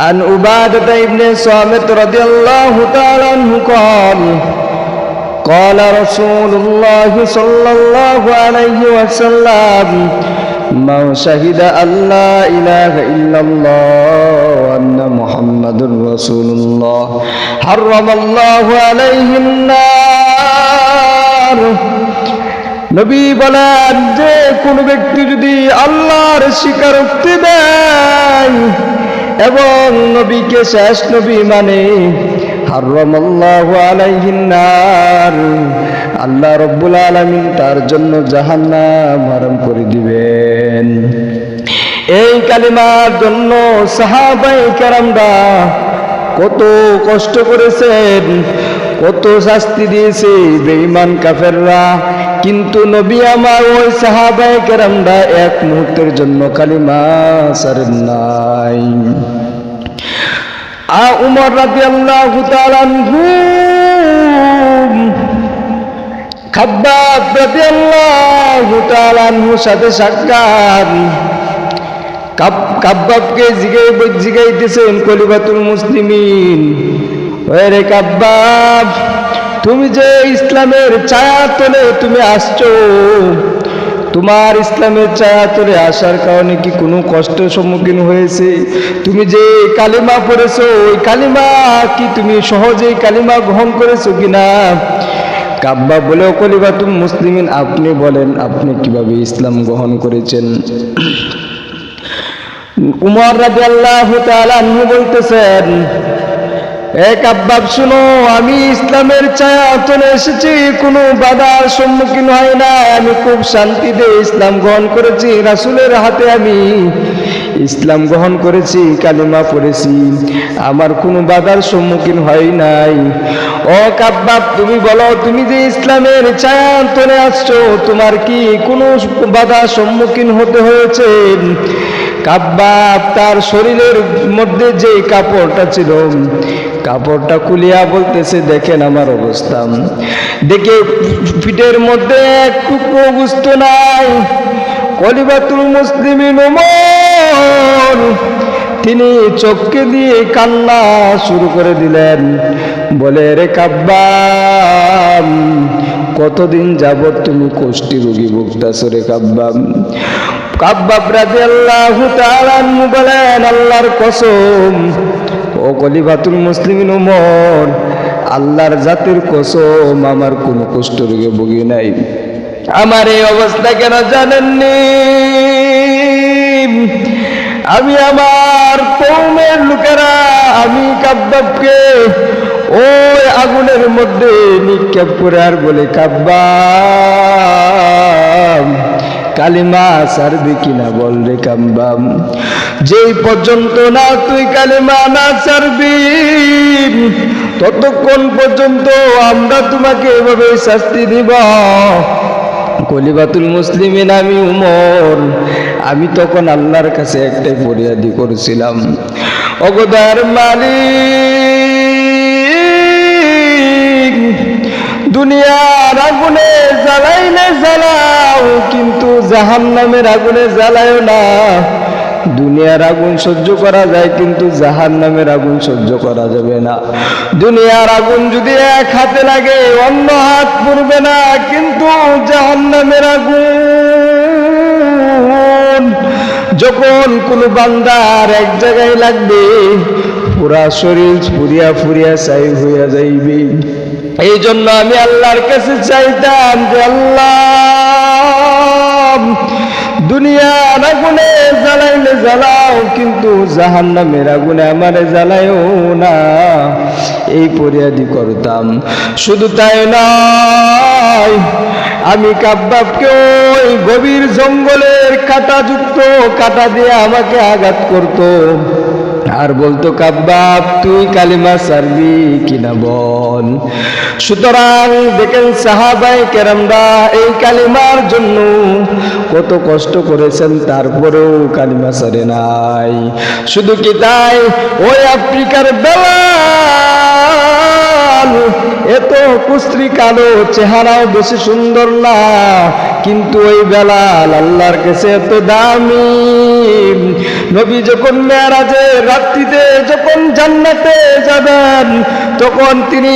عن عبادة بن صامت رضي الله تعالى عنه قال قال رسول الله صلى الله عليه وسلم من شهد أن لا إله إلا الله وأن محمد رسول الله حرم الله عليه النار নবী বলেন যে কোনো ব্যক্তি যদি আল্লাহর স্বীকারোক্তি দেয় এবং নবীকে শেষ নবী মানে আল্লাহ রব্বুল আলামিন তার জন্য জাহান্নাম হারাম করে দিবেন। এই কালিমার জন্য সাহাবাই কেরামরা কত কষ্ট করেছেন, কত শাস্তি দিয়েছে বেঈমান কাফেররা। কিন্তু নবী আমার ওই সাহাবাই কেরামরা এক মুহূর্তের জন্য কালিমা সারেন নাই। আ উমর রাজি আল্লাহ খাব্বাব সাথে জিগাই জিগাইতেছেন কলিবাতুল মুসলিমিন। ওরে কাব্বাব তুমি যে ইসলামের ছায়া তলে, তুমি আসছো। তোমার ইসলামের ছায়া তলে আসার কারণে কি কোনো কষ্টের সম্মুখীন হয়েছে? তুমি যে কালিমা পড়েছো, ওই কালিমা কি তুমি সহজেই কালিমা গ্রহণ করেছ কিনা? কাব্বা বলেও কলিবাতুল মুসলিমিন আপনি বলেন, আপনি কীভাবে ইসলাম গ্রহণ করেছেন? উমর রাজি আল্লাহ বলতেছেন এক আব্বাব শুনো, আমি ইসলামের ছায়া চলে এসেছি, কোনো বাধার সম্মুখীন হয় না। আমি খুব শান্তিতে ইসলাম গ্রহণ করেছি, রাসুলের হাতে আমি ইসলাম গ্রহণ করেছি, কালিমা পড়েছি। আমার কোনো বাধার সম্মুখীন হয় নাই। ও কাব্বাব, তুমি বলো, তুমি যে ইসলামের ছায়া চলে আসছো, তোমার কি কোনো বাধার সম্মুখীন হতে হয়েছে? কাব্বাব তার শরীরের মধ্যে যে কাপড়টা ছিল, কাপড়টা খুলিয়া বলতেছে, দেখেন আমার অবস্থা। দেখে পিঠের মধ্যে এক টুকরো বুঝতো নাই। কলিবাতুল মুসলিম তিনি চোখকে দিয়ে কান্না শুরু করে দিলেন। বলে, রে কাব্বাম কতদিন যাবত তুমি কোষ্ঠী রোগী ভুগতাছ রে কাব্বাম কাব্বাব বলেন, আল্লাহর কসম, ও আল্লাহর জাতির কসম, আমার কোনো কষ্ট রোগে ভুগি নাই। আমার এই অবস্থা কেন জানেননি? আমি আমার কৌমের লোকেরা, আমি কাব্বাবকে ওই আগুনের মধ্যে নিক্ষেপ করে আর বলে, কাব্বাব কালিমা সারবি কিনা বল রে কাম্বাম। যেই পর্যন্ত না তুই কালিমা না সারবি, ততক্ষণ পর্যন্ত আমরা তোমাকে এভাবে শাস্তি দিব। কলিবাতুল মুসলিমিন, আমি উমর। আমি তখন আল্লাহর কাছে একটাই ফরিয়াদি করেছিলাম। অগদার মালিক দুনিয়ার আগুনে জ্বালাইলে জ্বালাও, কিন্তু জাহান নামের আগুনে জ্বালায়ও না। দুনিয়ার আগুন সহ্য করা যায়, কিন্তু জাহান নামের আগুন সহ্য করা যাবে না। দুনিয়ার আগুন যদি এক হাতে লাগে, অন্য হাত পড়বে না, কিন্তু জাহান নামের আগুন যখন কোনো বান্দার এক জায়গায় লাগবে পুরা শরীর ফুরিয়া ফুরিয়া চাই হইয়া যাইবে। এই জন্য আমি আল্লাহর কাছে চাইতাম যে আল্লাহ দুনিয়ার আগুনে জ্বালাইলে জ্বালাও, কিন্তু জাহান নামের আগুনে আমারে জ্বালায়ও না। এই পরিয়াদি করতাম। শুধু তাই নয়, আমি কাব্বাবকে ওই গভীর জঙ্গলের কাটাযুক্ত কাটা দিয়ে আমাকে আঘাত করতো। আর বলতো, কাব্বাব, তুই কালিমা সারবি কিনা বল? সুতরাং দেখেন সাহাবাই কেরামরা এই কালিমার জন্য কত কষ্ট করেছেন, তারপরেও কালিমা সারে নাই। শুধু কি তাই? ওই আফ্রিকার বেলাল, এত কুস্ত্রি কালো চেহারাও বেশি সুন্দর না, কিন্তু ওই বেলাল আল্লাহর কাছে এত দামি। নবী যখন মেয়ারাজে রাত্রিতে যখন জান্নাতে যাবেন, তখন তিনি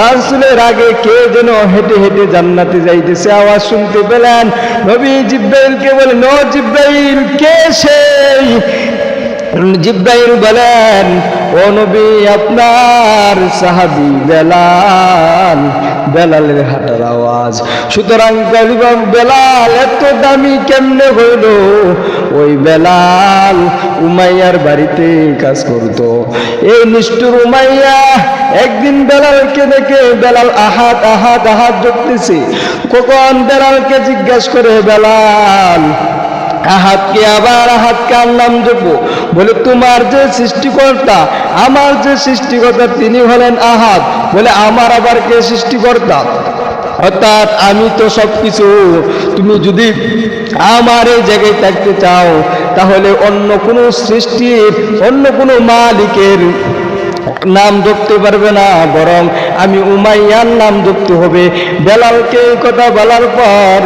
রাসুলের আগে কে যেন হেঁটে হেঁটে জান্নাতে যাইতেছে আওয়াজ শুনতে পেলেন। নবী জিব্বাইলকে বলে ন জিব্বাইল কে সেই? জিব্বাইল বলেন ও নবী, আপনার সাহাবি বেলাল, বেলালের হাঁটার আওয়াজ। সুতরাং বেলাল, এত দামি কেমনে হইল? ওই বেলাল উমাইয়ার বাড়িতে কাজ করতো। এই নিষ্ঠুর উমাইয়া একদিন বেলালকে দেখে বেলাল আহাত আহাত আহাত জপতেছে। কখন বেলালকে জিজ্ঞাসা করে, বেলাল আহাতকে আবার আহাতকে নাম জপো বলে, তোমার যে সৃষ্টিকর্তা, আমার যে সৃষ্টিকর্তা, তিনি হলেন আহাত। বলে, আমার আবার কে সৃষ্টিকর্তা? অর্থাৎ, আমি তো সব কিছু তুমি যদি আমার এই জায়গায় থাকতে চাও, তাহলে অন্য কোনো সৃষ্টির, অন্য কোনো মালিকের নাম ধরতে পারবে না, বরং আমি উমাইয়ার নাম ধরতে হবে। বেলালকে এই কথা বলার পর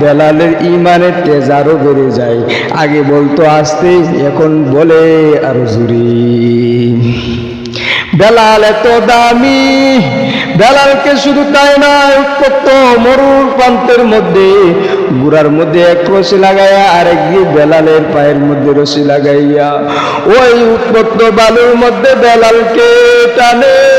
বেলালের ইমানের তেজ আরও বেড়ে যায়। আগে বলতো, আসতে এখন বলে আরও জুড়ি বেলাল এত দামি, বেলালকে শুধু তাই না উত্তপ্ত মরুর প্রান্তের মধ্যে গুড়ার মধ্যে এক রশি লাগাইয়া, আরেক দিয়ে বেলালের পায়ের মধ্যে রশি লাগাইয়া, ওই উৎপত্ত বালুর মধ্যে বেলালকে টানে।